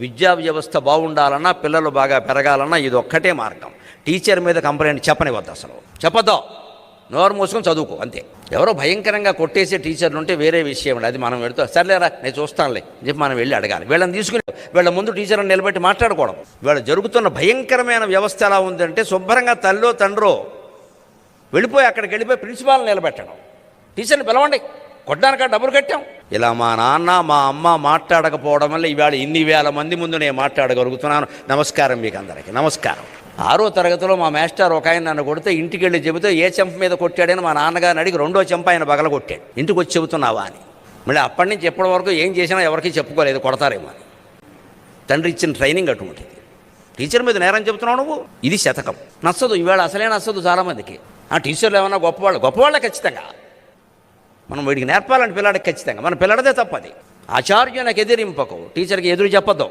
విద్యా వ్యవస్థ బాగుండాలన్నా పిల్లలు బాగా పెరగాలన్నా ఇది ఒక్కటే మార్గం. టీచర్ మీద కంప్లైంట్ చెప్పనివద్దు అసలు. చెప్పొద్దు. నోరు మూసుకొని చదువుకో అంతే. ఎవరో భయంకరంగా కొట్టేసే టీచర్లు ఉంటే వేరే విషయం అది మనం వెళుతూ సర్లేరా నేను చూస్తానులే చెప్పి మనం వెళ్ళి అడగాలి. వీళ్ళని తీసుకుని వీళ్ళ ముందు టీచర్ని నిలబెట్టి మాట్లాడుకోవడం. వీళ్ళ జరుగుతున్న భయంకరమైన వ్యవస్థ ఎలా ఉందంటే శుభ్రంగా తల్లో తండ్రో వెళ్ళిపోయి అక్కడికి వెళ్ళిపోయి ప్రిన్సిపాల్ని నిలబెట్టడం. టీచర్ని పిలవండి. కొట్టడానికి డబ్బులు కట్టాం. ఇలా మా నాన్న మా అమ్మ మాట్లాడకపోవడం వల్ల ఇవాళ ఇన్ని వేల మంది ముందు నేను మాట్లాడగలుగుతున్నాను. నమస్కారం మీకు అందరికీ. నమస్కారం. ఆరో తరగతిలో మా మాస్టర్ ఒక ఆయన నన్ను కొడితే ఇంటికి వెళ్ళి చెబితే ఏ చెంప మీద కొట్టాడని మా నాన్నగారిని అడిగి రెండో చెంప ఆయన బగల కొట్టాడు. ఇంటికి వచ్చి చెబుతున్నావా? అని. మళ్ళీ అప్పటి నుంచి ఎప్పటి వరకు ఏం చేసినా ఎవరికీ చెప్పుకోలేదు కొడతారేమో అని. తండ్రి ఇచ్చిన ట్రైనింగ్ అటువంటిది. టీచర్ మీద నేరం చెబుతున్నావు నువ్వు? ఇది శతకం. నచ్చదు. ఈవేళ అసలే నచ్చదు చాలామందికి. ఆ టీచర్లు ఏమన్నా గొప్పవాళ్ళు? గొప్పవాళ్ళే ఖచ్చితంగా. మనం వీడికి నేర్పాలంటే పిల్లాడికి ఖచ్చితంగా. మన పిల్లడదే తప్పది. ఆచార్యునికి ఎదిరింపకు. టీచర్కి ఎదురు చెప్పదు.